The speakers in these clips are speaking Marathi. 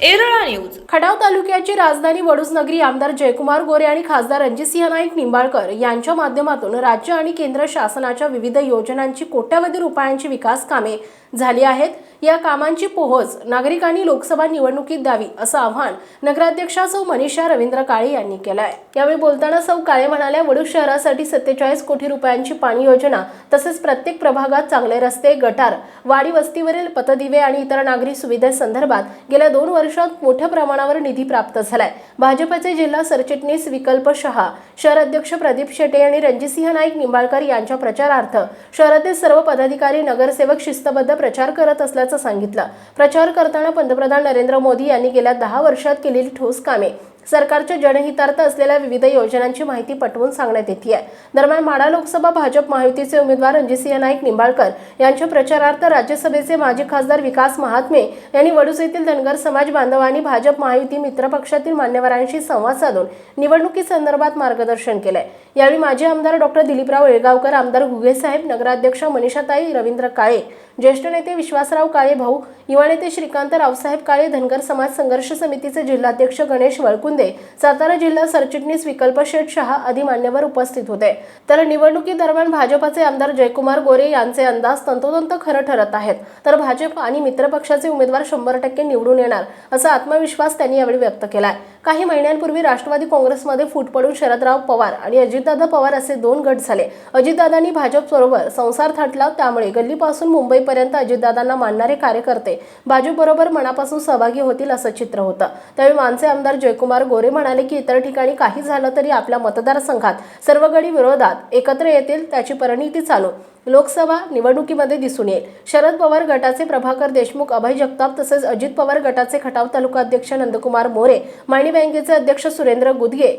Erala news. Khatav तालुक्याची राजधानी वडूजनगरी आमदार जयकुमार गोरे आणि खासदार रणजितसिंह नाईक निंबाळकर यांच्या माध्यमातून राज्य आणि केंद्र शासनाच्या विविध योजनांची कोट्यवधी रुपयांची विकास कामे झाली आहेत. या कामांची पोहोच नागरिकांनी लोकसभा निवडणुकीत द्यावी असं आव्हान नगराध्यक्षा सौ मनीषा रवींद्र काळे यांनी केलं आहे यावेळी बोलताना सौ काळे म्हणाल्या वडूज शहरासाठी सत्तेचाळीस कोटी रुपयांची पाणी योजना तसेच प्रत्येक प्रभागात चांगले रस्ते गटार वाडी वस्तीवरील पतदिवे आणि इतर नागरी सुविधेसंदर्भात गेल्या दोन वर्ष वर्षात मोठ्या प्रमाणावर निधी प्राप्त झालाय. भाजपचे जिल्हा सरचिटणीस विकल्प शहा शहर अध्यक्ष प्रदीप शेटे आणि रणजितसिंह नाईक निंबाळकर यांच्या प्रचारार्थ शहरातील सर्व पदाधिकारी नगरसेवक शिस्तबद्ध प्रचार करत असल्याचं सांगितलं. प्रचार करताना पंतप्रधान नरेंद्र मोदी यांनी गेल्या दहा वर्षात केलेली ठोस कामे सरकारच्या जनहितार्थ असलेल्या विविध योजनांची माहिती पटवून सांगण्यात येते आहे. दरम्यान माडा लोकसभा भाजप महायुतीचे उमेदवार रणजितसिंह नाईक निंबाळकर यांच्या प्रचारार्थ राज्यसभेचे माजी खासदार विकास महात्मे यांनी वडूज येथील धनगर समाज बांधवांनी भाजप महायुती मित्रपक्षातील मान्यवरांशी संवाद साधून निवडणुकीसंदर्भात मार्गदर्शन केलंय. यावेळी माजी आमदार डॉक्टर दिलीपराव येळगावकर आमदार घुगेसाहेब नगराध्यक्ष मनीषाताई रवींद्र काळे ज्येष्ठ नेते विश्वासराव काळे भाऊ युवा नेते श्रीकांत रावसाहेब काळे धनगर समाज संघर्ष समितीचे जिल्हाध्यक्ष गणेश वळकुंदे सातारा जिल्हा सरचिटणीस विकल्प शेठ शहा आदी मान्यवर उपस्थित होते. तर निवडणुकीदरम्यान भाजपाचे आमदार जयकुमार गोरे यांचे अंदाज तंतोतंत खरं ठरत आहेत. तर भाजप आणि मित्रपक्षाचे उमेदवार शंभर टक्के निवडून येणार असा आत्मविश्वास त्यांनी यावेळी व्यक्त केलाय. काही महिन्यांपूर्वी राष्ट्रवादी काँग्रेसमध्ये फूट पडून शरदराव पवार आणि अजितदादा पवार असे दोन गट झाले. अजितदादांनी भाजपबरोबर संसार थाटला त्यामुळे गल्लीपासून मुंबईपर्यंत अजितदादांना मानणारे कार्यकर्ते भाजपबरोबर मनापासून सहभागी होतील असं चित्र होतं. त्यावेळी मानसे आमदार जयकुमार गोरे म्हणाले की इतर ठिकाणी काही झालं तरी आपल्या मतदारसंघात सर्व गडी विरोधात एकत्र येतील त्याची परिणिती चालू. लोकसभा निवडणुकीमध्ये दिसून येईल. शरद पवार गटाचे प्रभाकर देशमुख अभय जगताप तसेच अजित पवार गटाचे खटाव तालुका अध्यक्ष नंदकुमार मोरे माणी बँकेचे अध्यक्ष सुरेंद्र गुदगे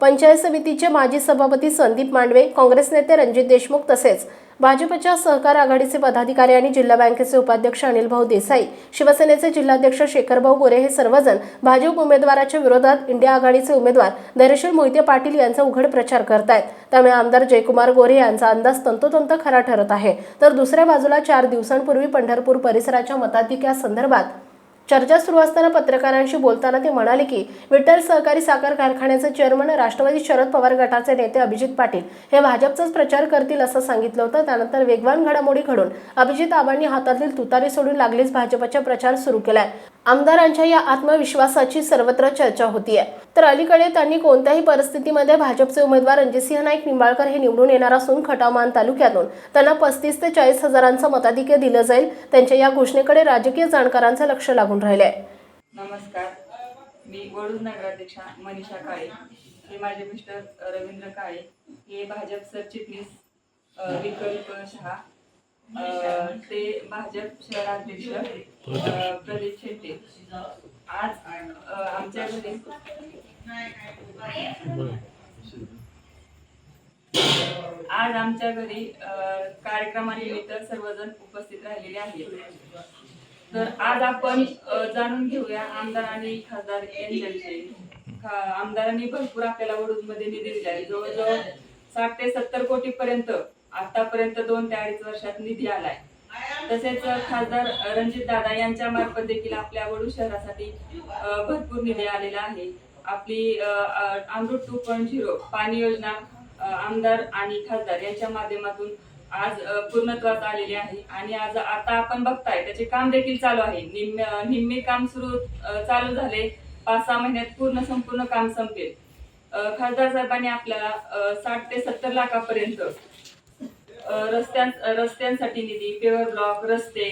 पंचायत समितीचे माजी सभापती संदीप मांडवे काँग्रेस नेते रणजित देशमुख तसेच भाजपच्या सहकार आघाडीचे पदाधिकारी आणि जिल्हा बँकेचे उपाध्यक्ष अनिल भाऊ देसाई शिवसेनेचे जिल्हाध्यक्ष शेखरभाऊ गोरे हे सर्वजण भाजप उमेदवाराच्या विरोधात इंडिया आघाडीचे उमेदवार धैर्यशील मोहिते पाटील यांचा उघड प्रचार करतायत. त्यामुळे आमदार जयकुमार गोरे यांचा अंदाज तंतोतंत खरा ठरत आहे. तर दुसऱ्या बाजूला चार दिवसांपूर्वी पंढरपूर परिसराच्या मताधिक्यासंदर्भात चर्चा सुरू असताना पत्रकारांशी बोलताना ते म्हणाले की विठ्ठल सहकारी साखर कारखान्याचे चेअरमन राष्ट्रवादी शरद पवार गटाचे नेते अभिजित पाटील हे भाजपचाच प्रचार करतील असं सांगितलं होतं. त्यानंतर वेगवान घडामोडी घडून अभिजित आबांनी हातातील तुतारी सोडून लागलीच भाजपचा प्रचार सुरू केलाय. आमदारांच्या या आत्मविश्वासाची सर्वत्र चर्चा होतीये. तर अलीकडे त्यांनी कोणत्याही परिस्थितीमध्ये भाजपचे उमेदवार रणजितसिंह नाईक निंबाळकर हे निवडून येणार असून खटामान तालुक्यातून त्यांना पस्तीस ते चाळीस हजारांचं मताधिक्य दिलं जाईल. त्यांच्या या घोषणेकडे राजकीय जाणकारांचं लक्ष लागून राहिलंय नमस्कार. मी वडूज नगराध्यक्षा मनीषा काळे. हे माझे मिस्टर रवींद्र काळे. हे भाजप सरचिटणीस विकल्प शहा. ते भाजप शहराध्यक्ष प्रदीप शेट्टे. आज आमच्या घरी आज आमच्या घरी कार्यक्रमानिमित्त सर्वजण उपस्थित राहिलेले आहेत. तर आज आपण जाणून घेऊया आमदार आणि खासदार यांच्याविषयी. आमदारांनी भरपूर आपल्याला वडूजमध्ये निधी दिला आहे. जवळजवळ साठ ते सत्तर कोटी पर्यंत आतापर्यंत दोन ते अडीच वर्षात निधी आलाय. तसेच खासदार रणजित दादा यांच्या मार्फत देखील आपल्या वडू शहरासाठी भरपूर निधी आलेला आहे. आपली अमृत टू पॉईंट झिरो पाणी योजना आमदार आणि खासदार यांच्या माध्यमातून आज पूर्णत्वात पूर्णत्वास आलेली आहे. आणि आज आता आपण बघताय त्याचे काम देखील चालू आहे. निम्मे निम्मे काम सुरू चालू झाले. पाच सहा महिन्यात पूर्ण संपूर्ण काम संपेल. खासदार साहेबांनी आपल्याला साठ ते सत्तर लाखापर्यंत रस्त्यां रस्त्यांसाठी निधी पेवर ब्लॉक रस्ते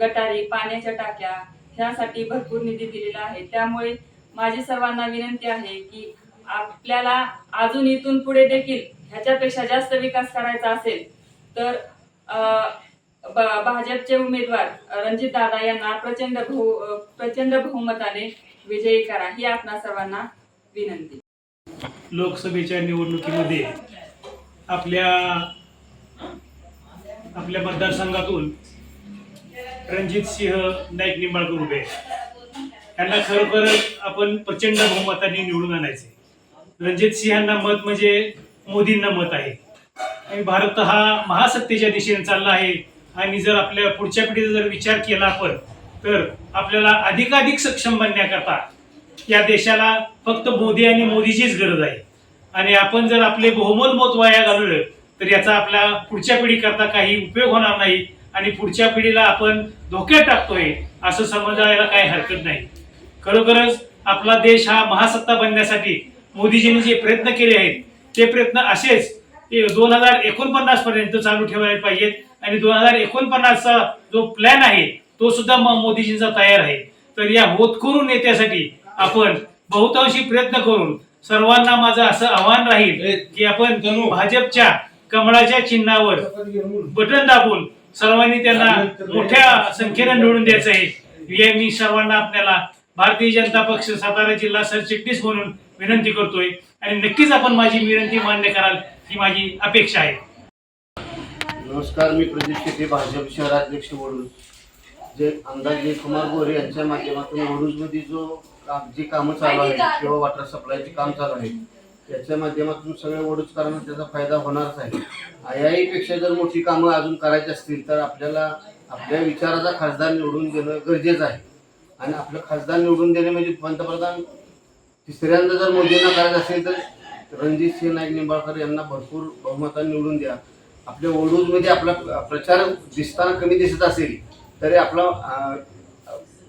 गटारी पाण्याच्या टाक्या ह्यासाठी भरपूर निधी दिलेला आहे. त्यामुळे माझी सर्वांना विनंती आहे की आपल्याला अजून इथून पुढे देखील ह्याच्यापेक्षा जास्त विकास करायचा असेल तर भाजपचे उमेदवार रणजित दादा यांना प्रचंड बहु प्रचंड बहुमताने विजयी करा ही आपणा सर्वांना विनंती. लोकसभेच्या निवडणुकीमध्ये आपल्या आपल्या मतदारसंघातून रणजित सिंह नाईक निंबाळकर उभे यांना खरोखर आपण प्रचंड बहुमताने निवडून आणायचे रणजित सिंहांना मत म्हणजे मोदींना मत आहे. आणि भारत हा महासत्तेच्या दिशेने चालला आहे. आणि जर आपल्या पुढच्या पिढीचा जर विचार केला आपण तर आपल्याला अधिकाधिक सक्षम बनण्याकरता या देशाला फक्त मोदी आणि मोदीचीच गरज आहे. आणि आपण जर आपले बहुमोल मत वाया घालवलं तर याचा आपल्या पुढच्या पिढीकरता काही उपयोग होणार नाही. आणि पुढच्या पिढीला आपण धोक्यात टाकतोय असं समजायला काही हरकत नाही. खरोखरच आपला देश हा महासत्ता बनण्यासाठी मोदीजींनी जे प्रयत्न केले आहेत ते प्रयत्न असेच दोन हजार एकोणपन्नास पर्यंत चालू ठेवायला पाहिजेत. आणि दोन हजार एकोणपन्नासचा जो प्लॅन आहे तो सुद्धा मोदीजींचा तयार आहे. तर या होतकरू नेत्यासाठी आपण बहुतांशी प्रयत्न करून सर्वांना माझं असं आव्हान राहील की आपण भाजपच्या कमळाच्या चिन्हावर बटन दाबून सर्वांनी त्यांना मोठ्या संख्येने निवडून द्यायचं आहे. हे मी सर्वांना आपल्याला भारतीय जनता पक्ष सातारा जिल्हा सरचिटणीस म्हणून विनंती करतोय. आणि नक्कीच आपण माझी विनंती मान्य कराल ही माझी अपेक्षा आहे. नमस्कार मी प्रदीप शेट्टी भाजप शहराध्यक्ष बोलून जे आमदार जयकुमार गोरे यांच्या माध्यमातून वडूजमध्ये जो काम जी कामं चालू आहेत किंवा वॉटर सप्लायचे काम चालू आहे त्याच्या माध्यमातून सगळ्या वडूजकरांना त्याचा फायदा होणारच आहे. आय आयपेक्षा जर मोठी कामं अजून करायची असतील तर आपल्याला आपल्या विचाराचा खासदार निवडून देणं गरजेचं आहे. आणि आपलं खासदार निवडून देणे म्हणजे पंतप्रधान तिसऱ्यांदा जर मोदींना करायचं असेल तर रणजित सिंह नाईक निंबाळकर यांना भरपूर बहुमताने निवडून द्या. आपल्या ओडूजमध्ये आपला प्रचार दिसताना कमी दिसत असेल तरी आपला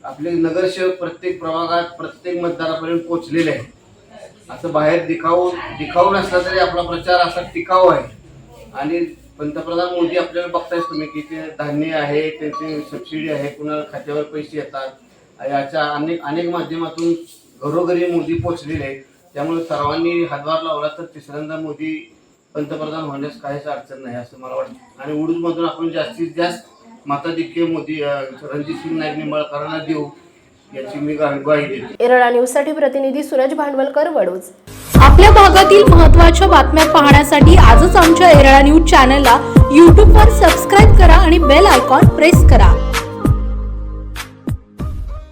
आपले नगरसेवक प्रत्येक प्रभागात प्रत्येक मतदारापर्यंत पोहोचलेले आहे असं बाहेर दिखाऊ दिखाऊ नसला तरी आपला प्रचार असा टिकाऊ आहे. आणि पंतप्रधान मोदी आपल्याला बघतायच तुम्ही की ते धान्य आहे त्यांची सबसिडी आहे कुणाला खात्यावर पैसे येतात. याच्या अनेक अनेक माध्यमातून घरोघरी मोदी पोचलेले आहेत त्यामुळे सर्वांनी हातभार लावला तर तिसऱ्यांदा मोदी पंतप्रधान होण्यास काहीच अडचण नाही असं मला वाटतं. आणि उडूजमधून आपण जास्तीत जास्त मताधिक्य मोदी रणजित सिंग नाईक निंबाळकरांना देऊ याची मी ग्वाही देतो. एरळा न्यूजसाठी प्रतिनिधी सूरज भांडवलकर वडूज आपल्या भागातील महत्त्वाच्या बातम्या पाहण्यासाठी आजच आमच्या एरळा न्यूज चॅनलला यूट्यूबवर सबस्क्राईब करा आणि बेल आयकॉन प्रेस करा.